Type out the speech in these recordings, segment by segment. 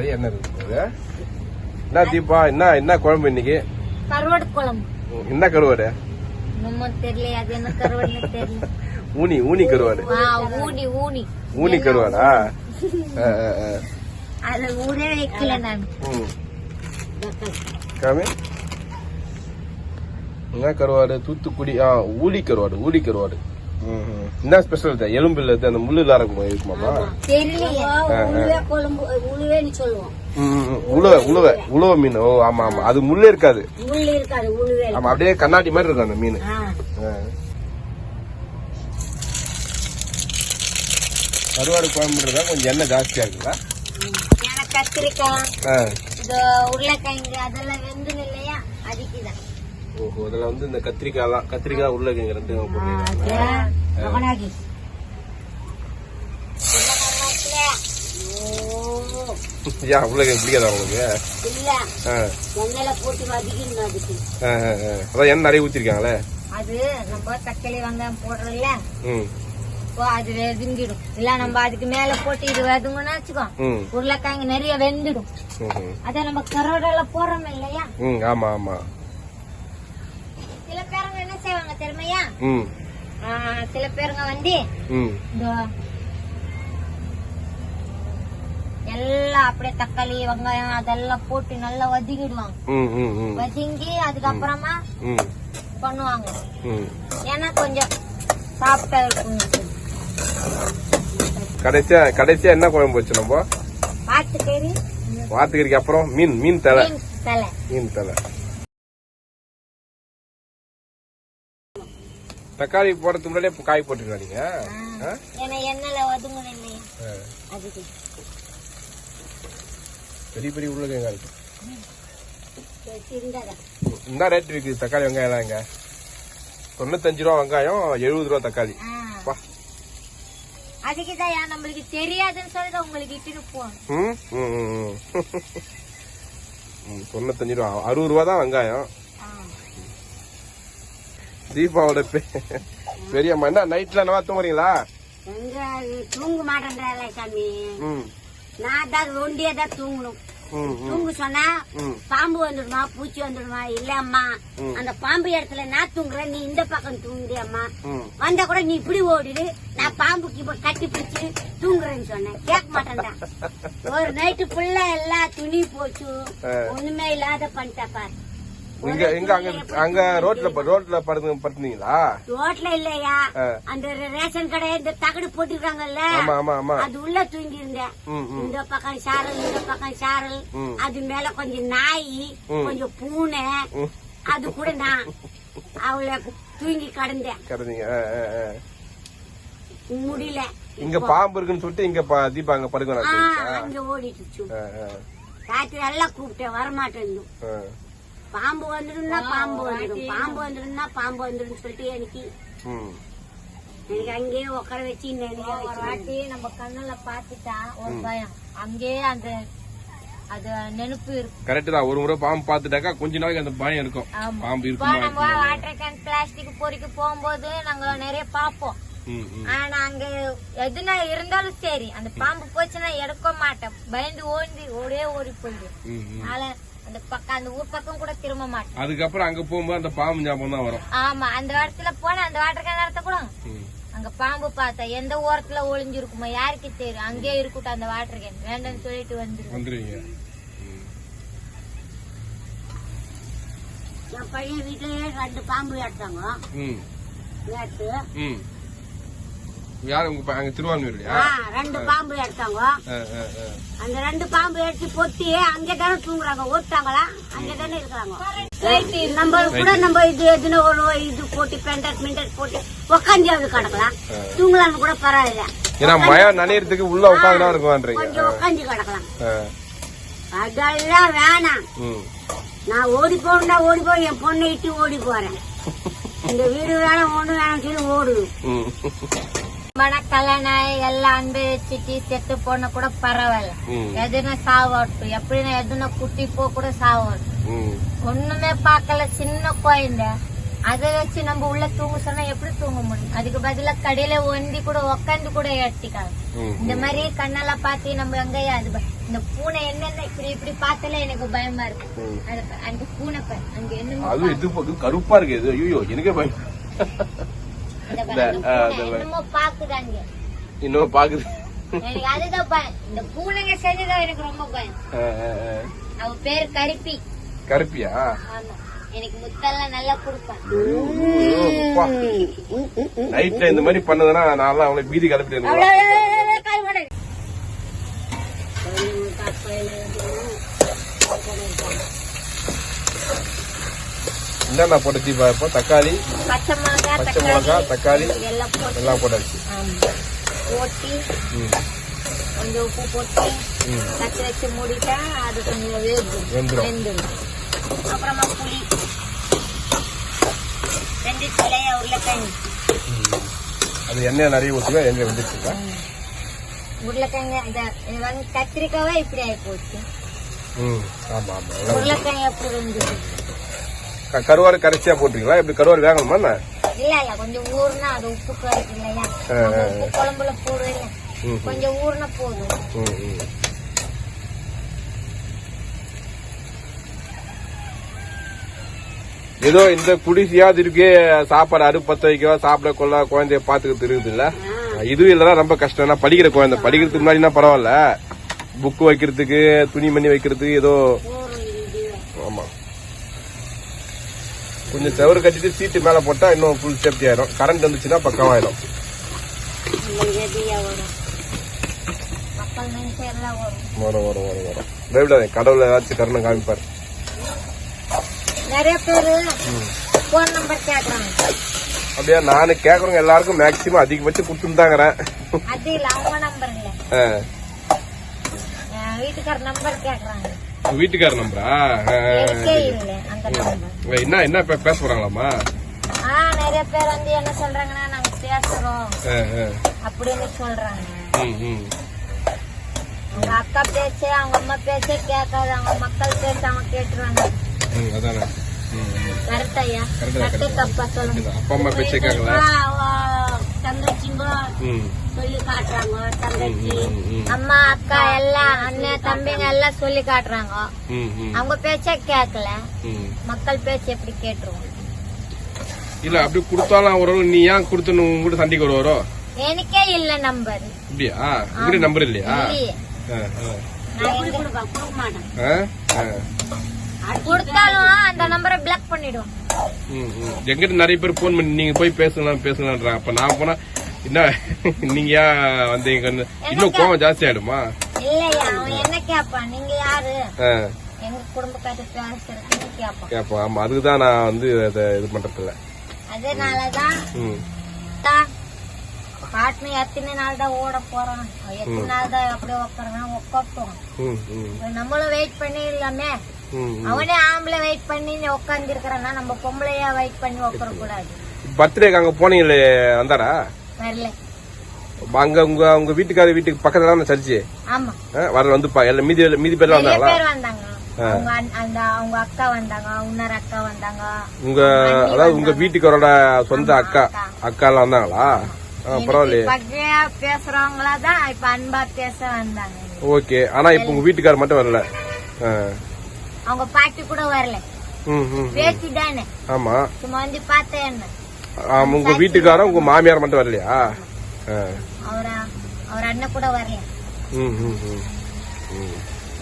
நிறைய எண்ணெய் இருக்குது என்ன தீபா என்ன என்ன குழம்பு இன்னைக்கு? கருவாடு குழம்பு. என்ன கருவாடு? ஊனி ஊனி கருவாடு. ஊனி ஊனி. ஊனி கருவாடா? ஆ, ஆ, ஆ. அது ஊரே வைக்கல நான். ம். காமி என்ன கருவாடு? தூத்துக்குடி ஆ ஊலி கருவாடு ஊலி கருவாடு. என்ன ஸ்பெஷல் எலும்பு இல்ல அந்த முள்ளு இல்லாத இருக்கும் இருக்குமாமா உழுவே. உழுவ உழுவ மீன். ஓ ஆமா ஆமா. அது முள்ளே இருக்காது. ஆமா அப்படியே கண்ணாடி மாதிரி இருக்கும் அந்த மீன். கருவாடு குழம்புன்றதா கொஞ்சம் எண்ணெய் ஜாஸ்தியா இருக்குதா? கத்திரிக்காய் உருளைக்கிழங்கு அதெல்லாம் அதுக்குதான் ஓஹோ அதுல வந்து இந்த கத்திரிக்காய் தான் கத்திரிக்காய் உருளைக்கிழங்கு ரெண்டு போட்டுருக்காங்க ஏன் உருளைக்கிழங்கு பிடிக்காதா உங்களுக்கு. அதான் எண்ணெய் நிறைய ஊத்திருக்காங்களே. அது நம்ம தக்காளி வெங்காயம் போடுறோம்ல. ம். இப்போ அது வெதுங்கிடும் இல்ல நம்ம அதுக்கு மேல போட்டு இது வெதுங்கன்னு வச்சுக்கோ. ம். உருளைக்கிழங்கு நிறைய வெந்துடும். ம், ம். அத நம்ம கருவாடல போடுறோம் இல்லையா? ஆமா ஆமா சில பேருங்க என்ன ஆ, சில பேருங்க வந்து எல்லாம் அப்படியே தக்காளி வெங்காயம் அதெல்லாம் போட்டு நல்லா வதக்கிடுவாங்க. வதங்கி அதுக்கப்புறமா பண்ணுவாங்க. ஏன்னா கொஞ்சம் சாப்பிட்டா இருக்கும். கடைசியா கடைசியா என்ன குழம்பு வச்சு நம்ம? பாத்துக்கறி வாத்துக்கறிக்கு அப்புறம் மீன் மீன் தலை மீன் தலை தக்காளி போடுறதுக்கு முன்னாடியே காய் போட்டுக்கலாம் நீங்க பெரிய பெரிய உருளைக்கிழங்கா இருக்கு. இந்த ரேட் இருக்கு தக்காளி வெங்காயம் எல்லாம் இங்க தொண்ணூத்தஞ்சு ரூபா வெங்காயம் எழுபது ரூபா தக்காளி. பா. அதுக்குதான் நம்மளுக்கு தெரியாதுன்னு சொல்லி உங்களுக்கு இட்டுட்டு போகணும் தொண்ணூத்தஞ்சு ரூபா. அறுபது ரூபா தான் வெங்காயம். தீபாவோட பெரியம்மா என்ன நைட்ல என்னவா தூங்குறீங்களா? எங்க தூங்க மாட்டேன்றால சாமி. நான் தான் ஒண்டியே தான் தூங்கணும். தூங்க சொன்னா பாம்பு வந்துடுமா பூச்சி வந்துடுமா இல்ல அம்மா. அந்த பாம்பு இடத்துல நான் தூங்குறேன் நீ இந்த பக்கம் தூங்குடி அம்மா. வந்தா கூட நீ இப்படி ஓடிடு நான் பாம்புக்கு இப்ப கட்டி பிடிச்சு தூங்குறேன்னு சொன்னேன். கேட்க மாட்டேன்டா ஒரு நைட்டு ஃபுல்லா எல்லா துணி போச்சு. ஒண்ணுமே இல்லாத பண்ணிட்டா பாரு. இங்க எங்க அங்க அங்க ரோட்ல ரோட்ல படுத்து படுத்துனீங்களா ரோட்ல இல்லையா. அந்த ரேஷன் கடை இந்த தகடு போட்டிருக்காங்கல்ல? ஆமா ஆமா ஆமா. அது உள்ள தூங்கி இருந்தேன் இந்த பக்கம் சாரல் இந்த பக்கம் சாரல். அது மேல கொஞ்சம் நாய். கொஞ்சம் பூனை. அது கூட நான் அவளை தூங்கி கடந்தேன். கிடந்தீங்க. முடியல. இங்க பாம்பு இருக்குன்னு சொல்லிட்டு இங்க தீபா அங்க படுக்க அங்க ஆ, ராத்திரி எல்லாம் கூப்பிட்டேன் வரமாட்டேன். பாம்பு வந்துடும்னா பாம்பு வந்துடும். பாம்பு வந்துடும்னா பாம்பு வந்துடும் சொல்லிட்டு எனக்கு ம். எனக்கு அங்கேயே உட்கார வச்சு ஒரு வாட்டி நம்ம கண்ணுல பாத்துட்டா ஒரு பயம். அங்கேயே அந்த அது நெருப்பு இருக்கும் கரெக்ட் தான். ஒரு முறை பாம்பு பாத்துட்டாக்கா கொஞ்ச நாளைக்கு அந்த பயம் இருக்கும். ஆமா. பாம்பு இப்போ இருக்குமா நம்ம வாட்டர் கேன் பிளாஸ்டிக் பொறிக்க போகும்போது நாங்க நிறைய பாப்போம். ஆனா அங்க எதுனா இருந்தாலும் சரி அந்த பாம்பு போச்சுன்னா எடுக்க மாட்டேன். பயந்து ஓடி ஓடே ஓடி போயிடும். அதனால அந்த பக்கம் அந்த ஊர் பக்கம் கூட திரும்ப மாட்டேன். அதுக்கப்புறம் அங்க போகும்போது அந்த பாம்பு ஞாபகம் தான் வரும். ஆமா அந்த இடத்துல போன அந்த வாட்டர் கேன் இடத்த கூட. அங்க பாம்பு பார்த்தேன் எந்த ஓரத்துல ஒளிஞ்சிருக்குமோ யாருக்கு தெரியும்? அங்கேயே இருக்கட்டும் அந்த வாட்டர் கேன். வேண்டாம்னு சொல்லிட்டு வந்துருவேன். வந்துருவீங்க. என் பையன் வீட்டுலயே ரெண்டு பாம்பு எடுத்தாங்க ம். நேற்று ம். யார் உங்க அங்க திருவான்மையூர்லயா? ஆ, ரெண்டு பாம்பு எடுத்தாங்க. அந்த ரெண்டு பாம்பு எடுத்து பொத்தி அங்கே தானே தூங்குறாங்க ஓட்டாங்களா அங்கே தானே இருக்கிறாங்க. நம்ம கூட நம்ம இது எதுனா ஒரு இது போட்டு பெண்டட் மிண்டட் போட்டு உக்காஞ்சாவது கிடக்கலாம். தூங்கலாம்னு கூட பரவாயில்ல. ஏன்னா மயம் நனையறதுக்கு உள்ள உட்காந்துனா இருக்குமான்றீங்க. கொஞ்சம் உக்காஞ்சு கிடக்கலாம். அதெல்லாம் வேணாம். நான் ஓடி போகணும்னா ஓடி போய் என் பொண்ணை இட்டு ஓடி போறேன். இந்த வீடு வேணாம் ஒண்ணு வேணாம் சொல்லி ஓடுது ம் மன கல்யாணம் எல்லாம் அன்பு வச்சுட்டு செத்து போன கூட பரவாயில்ல. எதுனா சாவட்டும் எப்படின்னா எதுனா குட்டி போ கூட சாவட்டும் ஒண்ணுமே பார்க்கல. சின்ன குழந்தை. அதை வச்சு நம்ம உள்ள தூங்க சொன்னா எப்படி தூங்க முடியும்? அதுக்கு பதிலா கடையில ஒண்டி கூட உக்காந்து கூட ஏற்றிக்கலாம் இந்த மாதிரி கண்ணெல்லாம் பார்த்து நம்ம எங்கேயா அது இந்த பூனை என்னென்ன இப்படி இப்படி பார்த்தாலே எனக்கு பயமா இருக்கு. அந்த பூனை அங்க பக்கம் கருப்பா இருக்கு. ஐயோ எனக்கே பயம். இன்னும் பாக்குது. இந்த பூனைங்க செஞ்சதான் எனக்கு ரொம்ப பயம். அவ பேர் கருப்பி. கருப்பியா? ஆமா. எனக்கு முத்தெல்லாம் நல்லா கொடுப்பான் நைட்ல இந்த மாதிரி பண்ணதுன்னா நான் அவங்களை பீதி கிளப்பிட்டு என்னென்ன போட்டு தீபா இப்போ தக்காளி பச்சை மிளகா தக்காளி எல்லாம் போட்டு. எல்லாம் போட்டாச்சு. போட்டு. கொஞ்சம் உப்பு போட்டு ம். கச்சி வச்சு மூடிட்டா அது கொஞ்சம். வெந்துடும் அப்புறமா புளி. சிலைய உருளைக்கிழங்கு. அது எண்ணெய் நிறைய ஊற்றுங்க எண்ணெய் வந்துச்சுக்கா உருளைக்கிழங்கு அந்த கத்திரிக்காவே இப்படி ஆகி போச்சு. ம். ஆமா ஆமா. எல்லாம் உருளைக்கிழங்கு எப்படி வெந்துது க- கருவாடு கரைச்சியா போட்டுருங்களா இப்படி கருவாடு வேகணுமா என்ன? இல்ல இல்ல கொஞ்சம் ஊர்னா அது உப்பு கறிக்கு இல்லையா? ஆ, நம்ம ஆ, உப்பு குழம்புல போடுவேன் ம், ம். கொஞ்சம் ஊர்னா போதும். ம், ம். ஏதோ இந்த குடிசையாவது இருக்கே சாப்பாடு அரு பத்த வைக்கவா சாப்பிட கொள்ள குழந்தைய பாத்துக்கிறது இருக்குது இல்ல இதுவும் இல்லைன்னா ரொம்ப கஷ்டம். படிக்கிற குழந்தை. படிக்கிறதுக்கு முன்னாடினா பரவாயில்ல? புக்கு வைக்கிறதுக்கு துணிமணி வைக்கிறதுக்கு ஏதோ போறோம் இது ஆமா கொஞ்சம் செவரு கட்டிட்டு சீட்டு மேல போட்டா இன்னும் ஃபுல் சேஃப்டி ஆயிடும். கரண்ட் வந்துச்சுன்னா பக்கமாயிடும் உங்களுக்கு எதிரியா வரும் வரும் வரும். வரும் பயப்படாதே கடவுள் ஏதாச்சும் கருணை காமிப்பார். நிறைய பேரு போன் நம்பர் கேக்குறாங்க. அப்படியா? நானு கேக்குறவங்க எல்லாருக்கும் மேக்சிமம் அதிகபட்சம் கொடுத்துருந்தாங்கிறேன் அது இல்ல அவங்க நம்பர் இல்ல. என் வீட்டுக்கார நம்பர் கேக்குறாங்க. வீட்டுக்கார நம்பரா? என்ன என்ன பேச போறாங்களாமா நிறைய பேர் வந்து என்ன சொல்றாங்கன்னா நாங்க பேசுறோம். அப்படின்னு சொல்றாங்க. அவங்க அக்கா பேச்சு அவங்க அம்மா பேச்சே கேட்காது. அவங்க மக்கள் பேச்சு அவங்க கேட்டுருவாங்க. ம். கரெக்ட் தப்பா சொல்லுங்க. அப்பா அம்மா பேச்சே கேட்கல. தங்கச்சிங்க. சொல்லி காட்டுறாங்க தங்கச்சி. அம்மா அக்கா எல்லாம் அண்ணன் தம்பிங்க எல்லாம் சொல்லி காட்டுறாங்க. ம், ம், அவங்க பேச்சே கேட்கல ம். மக்கள் பேச்சு எப்படி கேட்டுருவோம்? இல்ல அப்படி கொடுத்தாலும் அவரும் நீ ஏன் கொடுத்துன்னு உங்ககிட்ட சண்டைக்கு வருவாரோ? எனக்கே இல்ல நம்பர் அப்படியா? உங்ககிட்ட நம்பர் இல்லையா. கொடுத்தாலும் அந்த நம்பரை பிளாக் பண்ணிடுவோம் ம், ம். எங்கிட்ட நிறைய பேர் போன் பண்ணி நீங்க போய் பேசலாம் பேசலான்றாங்க அப்ப நான் போனா என்ன? நீங்க வந்தீங்கன்னு இன்னும் கோவம் ஜாஸ்தி ஆயிடுமா? இல்லையா அவன் என்ன கேட்பான் நீங்க யாரு? எங்க குடும்பக்காரர் பேசுறதுன்னு கேட்பான் கேப்போம். ஆமா நான் வந்து அதை இது பண்றது இல்ல அதனாலதான் ம். பாட்னு எத்தனை நாள் தான் ஓட போறான் எத்தனை நாள் தான் அப்படியே உட்காரான் உட்காட்டோம் நம்மளும் வெயிட் பண்ணி இல்லாமே அவனே ஆம்பளை வெயிட் பண்ணி உட்கார்ந்து இருக்கிறான்னா நம்ம பொம்பளையா வெயிட் பண்ணி உட்கார கூடாது பர்த்டேக்கு அங்க போனீங்களே வந்தாரா? வரல. அங்க உங்க உங்க வீட்டுக்கார வீட்டுக்கு பக்கத்துல தான் சர்ச்சு? ஆமா. வர வந்து எல்லாம் மீதி மீதி நிறைய வந்தாங்களா? பேர் வந்தாங்க. அவங்க அண்ண- அந்த அவங்க அக்கா வந்தாங்க இன்னொரு அக்கா வந்தாங்க. உங்க அதாவது உங்க வீட்டுக்காரோட சொந்த அக்கா அக்கா. எல்லாம் வந்தாங்களா? பரவாயில்லையே. பேசுறவங்களா தான் இப்ப அன்பா பேச வந்தாங்க. ஓகே. ஆனா இப்ப உங்க வீட்டுக்காரர் மட்டும் வரல. அவங்க பாட்டி கூட வரல. ம் ம். பேத்தி தானே. ஆமா. சும்மா வந்து பார்த்தேன் என்ன. ஆமா, உங்க வீட்டுக்காரன் உங்க மாமியார் மட்டும் வரலையா. அவர அவர் அண்ணன் கூட வரல. ம் ம் ம்.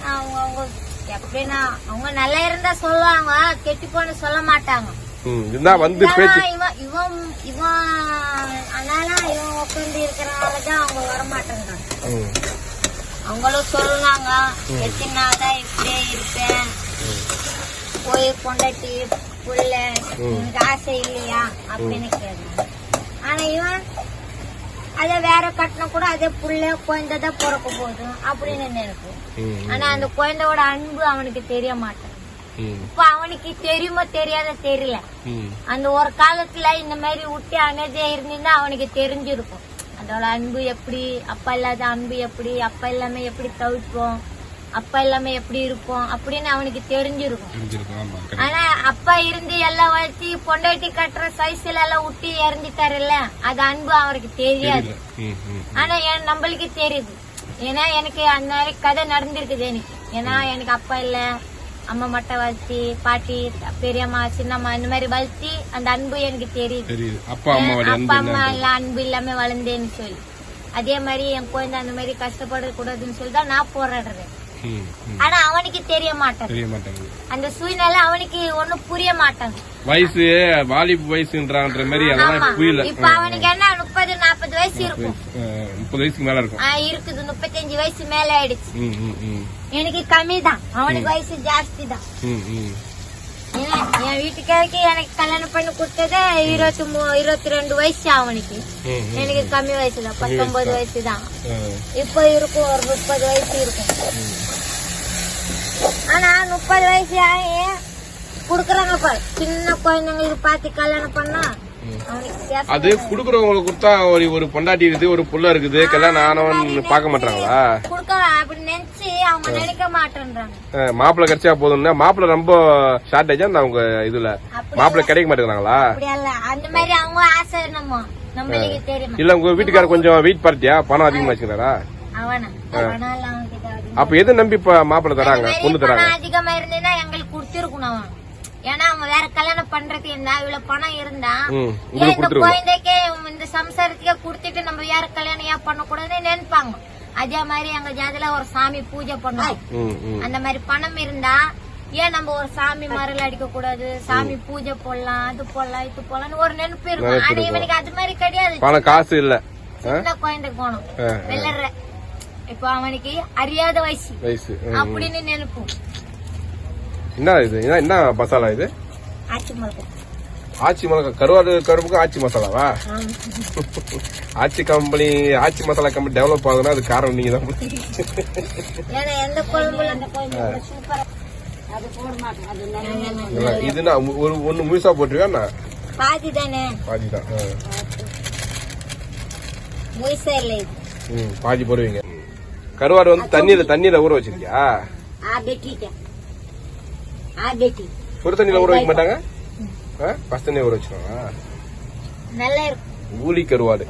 அவங்க அவங்க எப்படின்னா அவங்க நல்லா இருந்தா சொல்லுவாங்க கெட்டு போன சொல்ல மாட்டாங்க. வந்து பேச்சு. இவன் இவன் இவன் அதனால இவன் உட்காந்து இருக்கிறனாலதான் அவங்க வர மாட்டேங்கிறாங்க ம். அவங்களும் சொல்லுனாங்க எத்தனை நாள் தான் இப்படியே இருப்பேன். போய் பொண்டாட்டி புள்ள உனக்கு ஆசை இல்லையா? அப்படின்னு ஆனா இவன் அத வேற கட்டினா கூட அதே புள்ள குழந்தை தான் பிறக்க போகுது அப்படின்னு நினைக்கும். ஆனா அந்த குழந்தையோட அன்பு அவனுக்கு தெரிய மாட்டேன். இப்ப அவனுக்கு தெரியுமோ தெரியாத தெரியல. அந்த ஒரு காலத்துல இந்த மாதிரி விட்டு அமைதியா இருந்திருந்தா அவனுக்கு தெரிஞ்சிருக்கும். அதோட அன்பு எப்படி அப்பா இல்லாத அன்பு எப்படி அப்பா இல்லாம எப்படி தவிப்போம்? அப்பா இல்லாம எப்படி இருப்போம் அப்படின்னு அவனுக்கு தெரிஞ்சிருக்கும். ஆனா அப்பா இருந்து எல்லாம் வளர்த்தி பொண்டாட்டி கட்டுற சைஸ்ல எல்லாம் விட்டு இறந்துட்டாருல்ல அது அன்பு அவருக்கு தெரியாது. ஆனா என் நம்மளுக்கு தெரியுது. ஏன்னா எனக்கு அந்த மாதிரி கதை நடந்திருக்குது எனக்கு. ஏன்னா எனக்கு அப்பா இல்ல அம்மா மட்டும் வளர்த்தி பாட்டி பெரியம்மா சின்னம்மா இந்த மாதிரி வளர்த்தி அந்த அன்பு எனக்கு தெரியுது. அப்பா அம்மா எல்லாம் அன்பு இல்லாம வளர்ந்தேன்னு சொல்லி. அதே மாதிரி என் குழந்தை அந்த மாதிரி கஷ்டப்பட கூடாதுன்னு சொல்லி தான் நான் போராடுறேன். ஆனா அவனுக்கு தெரிய மாட்டேன் தெரிய மாட்டேங்குது. அந்த சூழ்நிலை அவனுக்கு ஒண்ணும் புரிய மாட்டாங்க வயசு வாலிபு வயசுன்றான்ற மாதிரி அதெல்லாம் புரியல. இப்ப அவனுக்கு என்ன முப்பது நாற்பது வயசு இருக்கும். முப்பது வயசுக்கு மேல இருக்கும். இருக்குது. முப்பத்தஞ்சு வயசு மேல ஆயிடுச்சு. எனக்கு கம்மி தான் அவனுக்கு வயசு ஜாஸ்தி தான் என் வீட்டுக்காருக்கு எனக்கு கல்யாணம் பண்ணி கொடுத்தது இருபத்தி மூ இருபத்தி ரெண்டு வயசு அவனுக்கு. எனக்கு கம்மி வயசு தான் பத்தொன்பது வயசு தான் இப்போ இருக்கும் ஒரு முப்பது வயசு இருக்கும். ஆனா முப்பது வயசு ஆகி குடுக்கறாங்க பாரு. சின்ன குழந்தைங்களுக்கு பார்த்து கல்யாணம் பண்ணா அது குடுக்கறவங்களுக்கு கொடுத்தா ஒரு ஒரு பொண்டாட்டி இருக்குது ஒரு புள்ள இருக்குது கல்யாணம் ஆனவன் பார்க்க மாட்டாங்களா? மாப்பிள்ளை கிடைச்சா போதும்னா மாப்பிள்ளை ரொம்ப ஷார்டேஜா அந்த அவங்க இதுல. மாப்பிள்ளை கிடைக்க மாட்டேங்கிறாங்களா? இல்ல. உங்க வீட்டுக்காரர் கொஞ்சம் வெயிட் பார்த்தியா? பணம் அதிகமா வச்சுக்கிறாரா. அப்ப எது நம்பி மாப்பிள்ளை தராங்க? பொண்ணு தராங்க? அதிகமா இருந்ததுன்னா எங்களுக்கு கொடுத்திருக்கணும் ஏன்னா அவன் வேற கல்யாணம் பண்றதுக்கு இருந்தா இவ்வளவு பணம் இருந்தா ஏன் இந்த குழந்தைக்கே இந்த சம்சாரத்துக்கே கொடுத்துட்டு நம்ம வேற கல்யாணம் ஏன் பண்ணக்கூடாதுன்னு நினைப்பாங்க. அதே மாதிரி எங்க ஜாதியில ஒரு சாமி பூஜை பண்ணுவோம். அந்த மாதிரி பணம் இருந்தா ஏன் நம்ம ஒரு சாமி மரல் அடிக்க கூடாது சாமி பூஜை போடலாம் அது போடலாம் இது போடலாம்னு ஒரு நினைப்பு இருக்கும். ஆனா இவனுக்கு அது மாதிரி கிடையாது. பணம் காசு இல்ல. சின்ன குழந்தை ஆ, வெள்ளற இப்போ அவனுக்கு அறியாத வயசு. அப்படின்னு நினைப்போம். என்ன இது? என்ன- என்ன மசாலா இது? ஆச்சி மிளகா. கருவாடு கரும்புக்கு Aachi மசாலாவா. Aachi company Aachi Masala company develop ஆகுதுன்னா அது காரணம் நீங்க தான் இதுனா ஒரு ஒண்ணு முழுசா போட்டுருவியா பாதி தானே? பாதி தான் இல்ல ம் பாதி போடுவீங்க. கருவாடு வந்து தண்ணியில தண்ணியில ஊற வச்சிருக்கியா? சுடு தண்ணியில ஊற வைக்க மாட்டாங்க? பசு தண்ணியை ஊற வச்சிருவாங்க நல்லா கருவாடு.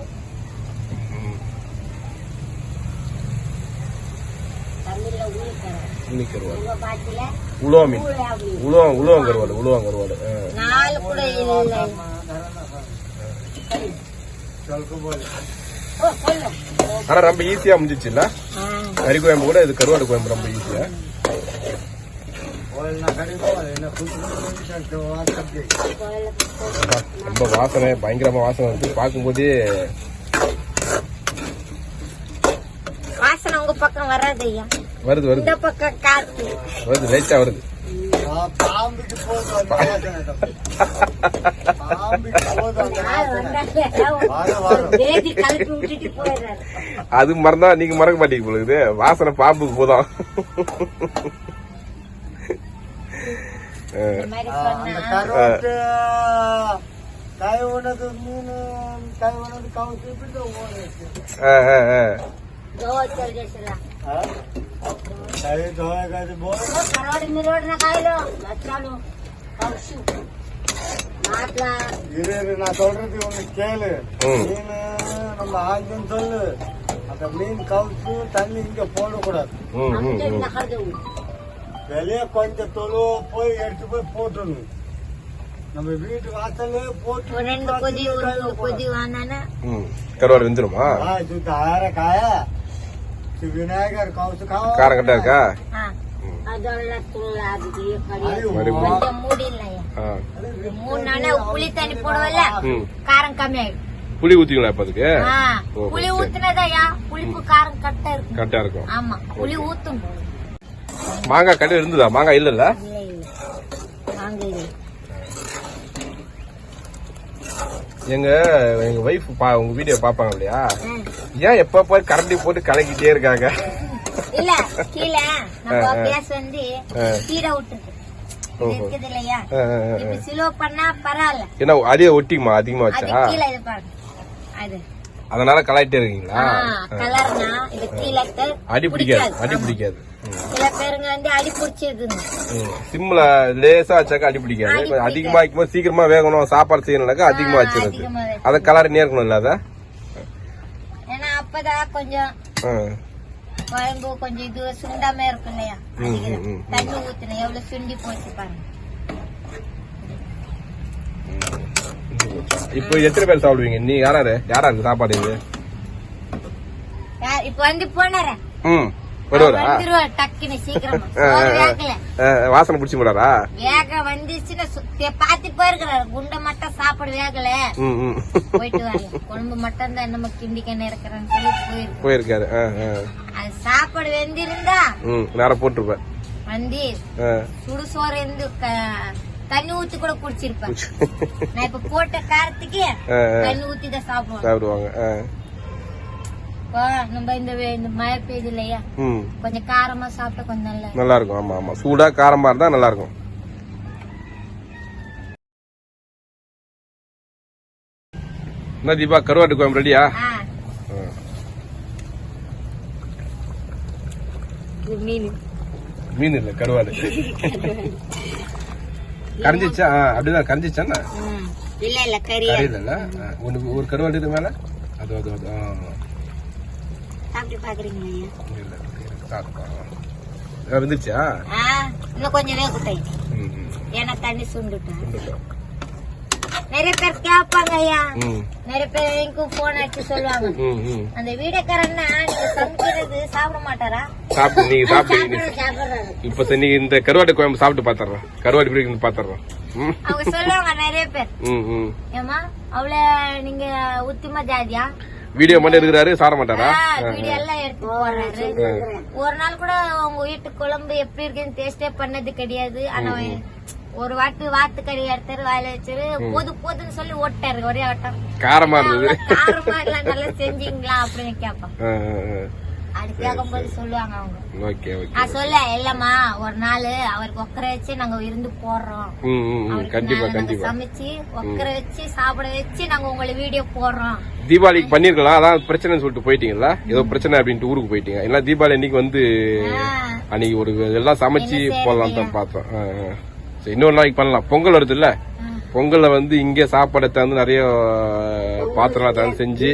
ஊலி கருவாடு. உலோ மீன் உலோ உலோவம் கருவாடு உலோவம் கருவாடு. ஆனா ரொம்ப ஈஸியா முடிஞ்சிச்சுல்ல? கறி கோயம்பு கூட இது கருவாடு கோயம்பு ரொம்ப ஈஸியா ரொம்ப வாசனை பயங்கரமா வாசனை வந்து பார்க்கும்போது வாசனை வருது வருது வருது. லைட்டா வருது. அது மறந்தா நீங்க மறக்க மாட்டீங்க போல வாசனை பாம்புக்கு போதும். काय म्हणत मीन काय म्हणत कावशी पण काय धोवा काय बोल ఇరవై నా తోటది ఉంది కేలు నేను நம்ம ஆஞ்சம் சொல்லு அந்த மீன் கவுச்சு தண்ணி இங்க போடக்கூடாது விலைய கொஞ்சம் தொழுவ போய் எடுத்து போய் போட்டுடணும். நம்ம வீட்டு வாசல்ல போட்டு ரெண்டு கொதி ஒரு கொதி வாங்கினா கருவாடு வெந்துருமா? ஆற காய விநாயகர் கவுசுக்காக காரம் கட்டா இருக்கா. புளி ஊத்திங்களா இப்ப அதுக்கு? புளி ஊத்துனதாயா புளிப்பு காரம் கட்டா இருக்கும். ஆமா. புளி ஊத்தும் மாங்காய் கடை இருந்ததா? மாங்காய் இல்லல்ல? எங்க எங்க வைஃப் உங்க வீடியோ பாப்பாங்க இல்லையா? ஏன் எப்ப போய் கரண்டி போட்டு கலக்கிட்டே இருக்காங்க? இல்ல கீழே. கேஸ் வந்து. கீரை விட்டுருக்கு. என்ன அதே ஒட்டிக்குமா அதிகமா அது வச்சா? கீழே இது பாருங்க. அது. அதனால கலாயிட்டே இருக்கீங்களா? கலர்னா இது கீழே த- அடி பிடிக்காது. அடி. பிடிக்காது. சில பேருங்க வந்து அடி பிடிச்சிருதுங்க ம். சிம்ல லேசா வச்சாக்கா அடி பிடிக்காது. அடி கொஞ்சம் பிடிக்காது. அதிகமா வைக்கும்போது சீக்கிரமா வேகணும் சாப்பாடு செய்யணும்னாக்கா அதிகமா வச்சிருது. அத கலர் நேர்க்கணும் இல்ல அத? ஏன்னா அப்பதான் கொஞ்சம் ஆ. குழம்பு கொஞ்சம் இது சுண்டாம இருக்கும் இல்லையா? ம், அதுக்கு ம், ம். தண்ணி ஊத்துனேன் எவ்வளவு சுண்டி போச்சு பாருங்க. இப்போ எத்தனை பேர் சாப்பிடுவீங்க? நீ யாராரு? யாரா இருக்கு சாப்பாடு இது? யா- இப்ப வந்து போனார? ம். வருவாரா வாசனை பிடிச்சி போடாரா வேக வந்துச்சுன்னா பாத்து போயிருக்கிறாரு குண்டை மட்டும் சாப்பாடு வேகல. போயிட்டு வரல குழம்பு மட்டும் தான் நம்ம கிண்டிக்கன்னு இருக்கிறேன்னு சொல்லி போயிருக்கு போயிருக்காரு. அது சாப்பாடு வெந்திருந்தா நேரம் போட்டிருப்பேன். வந்து. சுடு சோறு இருந்து தண்ணி ஊத்தி கூட குடிச்சிருப்பேன். நான் இப்ப போட்ட காரத்துக்கு. தண்ணி ஊத்தி தான் சாப்பிடுவாங்க. இப்போ நம்ம இந்த வே- இந்த மழை பெய்யுது இல்லையா? ம். கொஞ்சம் காரமா சாப்பிட்டா கொஞ்சம் நல்ல நல்லா இருக்கும் ஆமா ஆமா. சூடா காரமா இருந்தா நல்லா இருக்கும் என்ன தீபா கருவாட்டு குழம்பு ரெடியா? மீன். மீன் இல்ல கருவாடு. கரைஞ்சிச்சா? அப்படிதான். கரைஞ்சிச்சாண்ணா. இல்ல இல்ல கறி இல்ல? ஒரு கருவாடு இது மேல? அது அது அது ஆ. சாப்பிட்டு பாக்குறீங்களா ஐயா. வெந்துருச்சா இன்னும் கொஞ்சம். ஏன்னா தண்ணி சுண்டுட்டேன்? நிறைய பேர் கேட்பாங்க ஐயா. நிறைய பேர் எனக்கும் போன் அடிச்சு சொல்லுவாங்க. அந்த வீடக்காரன்னா நீங்க சமைக்கிறது சாப்பிட மாட்டாரா? சாப்பிட்டு நீங்க சாப்பிட்டு இப்ப நீங்க இந்த கருவாட்டு குழம்பு சாப்பிட்டு பாத்துறேன் கருவாடு எப்படி இருக்குன்னு பாத்துறேன் ம். அவங்க சொல்லுவாங்க நிறைய பேர். ஏமா அவள நீங்க உத்திம ஜாதியா? வீடியோ மட்டும் இருக்கிறாரு சார மாட்டாரா? வீடியோ எல்லாம் எடுத்து போடுறாரு. ஒரு நாள் கூட உங்க வீட்டு குழம்பு எப்படி இருக்குன்னு டேஸ்டே பண்ணது கிடையாது. ஆனா ஒரு வாட்டி வாத்து கறி எடுத்தாரு வாயில வச்சாரு போது போதுன்னு சொல்லி ஓட்டாரு ஒரே வட்டம் காரமா இருந்தது. காரமா இல்ல நல்லா செஞ்சீங்களா அப்படின்னு கேட்பான். அது கேட்கும்போது சொல்லுவாங்க அவங்க. ஓகே ஓகே நான் சொல்ல இல்லம்மா ஒரு நாள் அவருக்கு உட்கார வச்சு நாங்க விருந்து போடுறோம். ம் ம், ம் அவருக்கு கண்டிப்பா நாங்க கண்டிப்பா. சமைச்சு உட்கார வச்சு சாப்பிட வச்சு நாங்க உங்களை வீடியோ போடுறோம். தீபாவளிக்கு பண்ணிருக்கலாம். அதான் பிரச்சனைன்னு சொல்லிட்டு போயிட்டீங்களா ஏதோ பிரச்சனை அப்படின்ட்டு ஊருக்கு போயிட்டீங்க. இல்ல தீபாவளி அன்னைக்கு வந்து அன்னைக்கு ஒரு எல்லாம் சமைச்சு போடலாம் தான் பார்த்தோம். ஆ, ஆ. சரி இன்னொரு நாளைக்கு பண்ணலாம். பொங்கல் வருது இல்ல பொங்கல்ல வந்து இங்க சாப்பாடை தந்து நிறைய பாத்திரம் தந்து செஞ்சு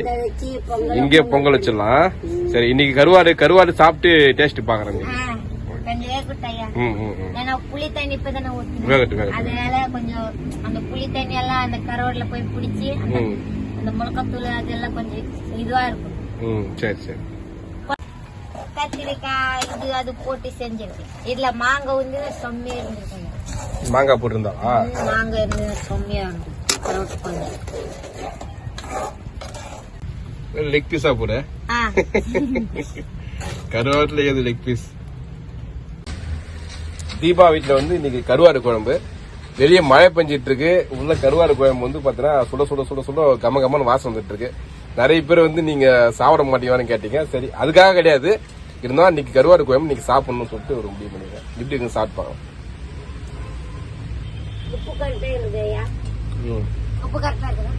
பொங்கல் இங்கே பொங்கல் வச்சிடலாம். சரி இன்னைக்கு கருவாடு கருவாடு சாப்பிட்டு டேஸ்ட் பாக்குறேன் புளி தண்ணி இப்பதானே அதனால கொஞ்சம் அந்த புளி தண்ணி எல்லாம் அந்த கரோட்ல போய் பிடிச்சி அந்த முளக்கத்தூள் அதெல்லாம் கொஞ்சம் இதுவா இருக்கும். சரி சரி. கத்திரிக்காய் இது அது போட்டு செஞ்சிருக்கு இதுல மாங்காய் வந்து செம்மையா இருந்திருக்குங்க மாங்காய் போட்டிருந்தா ம், மாங்காய் இருந்து செம்மையா இருந்து. கரோட்டு கொஞ்சம் லெக் பீஸா போட. கருவாட்டுல ஏது லெக் பீஸ் தீபா வீட்டுல வந்து இன்னைக்கு கருவாடு குழம்பு. வெளியே மழை பெஞ்சிட்டு இருக்கு உள்ள கருவாடு குழம்பு வந்து பாத்தீங்கன்னா சுட சுட சுட சுட கம கமன்னு வாசம் வந்துட்டு இருக்கு நிறைய பேர் வந்து நீங்க சாப்பிட மாட்டீங்கன்னு கேட்டீங்க. சரி அதுக்காக கிடையாது. இருந்தாலும் இன்னைக்கு கருவாடு குழம்பு இன்னைக்கு சாப்பிடணும்னு சொல்லிட்டு ஒரு முடிவு பண்ணிருக்கேன். எப்படி இருக்குன்னு சாப்பிட்டு உப்பு கருட்டே இருக்குது ஐயா ம். உப்பு கரெக்டா இருக்குதா?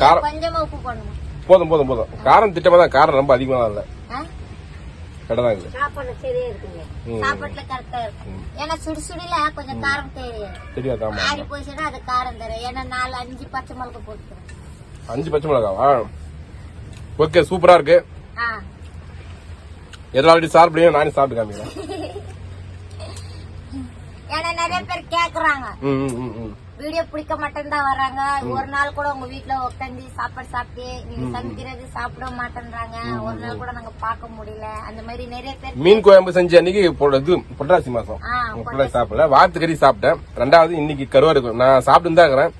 காரம் கொஞ்சமா உப்பு போடணும். போதும் போதும் போதும். காரம் திட்டமா தான் காரம் ரொம்ப அதிகமா இல்ல. ஆ? கடை தான் இது சாப்பாடு சரியா இருக்குங்க. சாப்பாட்டுல கரெக்டா இருக்கும் ஏன்னா சுடுசுடில கொஞ்சம் காரம் தெரியும் தெரியாது ஆமா ஆறி போச்சுன்னா அது காரம் தரும். ஏன்னா நாலு அஞ்சு பச்சை மிளகா போட்டுக்கிறேன் அஞ்சு பச்சை மிளகாவா ஓகே சூப்பரா இருக்கு. ஆல்ரெடி சாப்பிடுங்க நானே சாப்பிட்டு காமிக்கிறேன். ஏன்னா நிறைய பேர் கேக்குறாங்க. வீடியோ பிடிக்க மாட்டேன் வராங்க. ஒரு நாள் கூட உங்க வீட்டுல உட்காந்து சாப்பாடு சாப்பிட்டு நீங்க சமைக்கிறது சாப்பிட மாட்டேன்றாங்க. ஒரு நாள் கூட நாங்க பார்க்க முடியல. அந்த மாதிரி நிறைய பேர் மீன் குழம்பு செஞ்ச அன்னைக்கு இது புரட்டாசி மாசம். சாப்பிடல. வாத்து கறி சாப்பிட்டேன். ரெண்டாவது இன்னைக்கு கருவாடு நான் சாப்பிட்டு தான் இருக்கிறேன்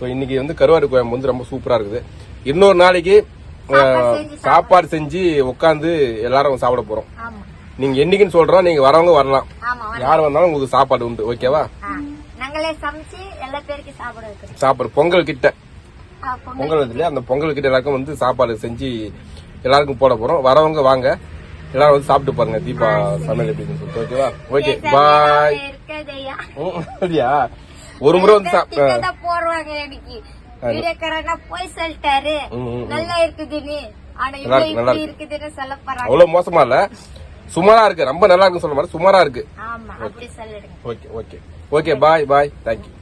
ஸோ இன்னைக்கு வந்து கருவாடு குழம்பு வந்து ரொம்ப சூப்பரா இருக்குது. இன்னொரு நாளைக்கு சாப்பாடு செஞ்சு உட்காந்து எல்லாரும் சாப்பிட போறோம். ஆமா. நீங்க என்னைக்குன்னு சொல்றோம் நீங்க வரவங்க வரலாம். யார் வந்தாலும் உங்களுக்கு சாப்பாடு உண்டு ஓகேவா. நாங்களே சமைச்சு எல்லா பேருக்கு சாப்பிட சாப்பாடு பொங்கல் கிட்ட. பொங்கல். இல்லையா? அந்த பொங்கல் கிட்ட எல்லாருக்கும் வந்து சாப்பாடு செஞ்சு எல்லாருக்கும் போட போறோம். வரவங்க வாங்க. எல்லாரும் வந்து சாப்பிட்டு பாருங்க தீபா சமையல் எப்படின்னு சொல்லிட்டு ஓகேவா ஓகே பாய் அப்படியா? ஒரு முறை வந்து போடுவாங்க எனக்கு போய் சொல்லிட்டாரு. நல்லா இருக்குதுன்னு ஆனா சொல்ல போறாங்க. அவ்வளவு மோசமா இல்ல. சுமாரா இருக்கு. ரொம்ப நல்லா இருக்குன்னு சொல்ல மாதிரி சுமாரா இருக்கு. Okay okay. Okay bye bye thank you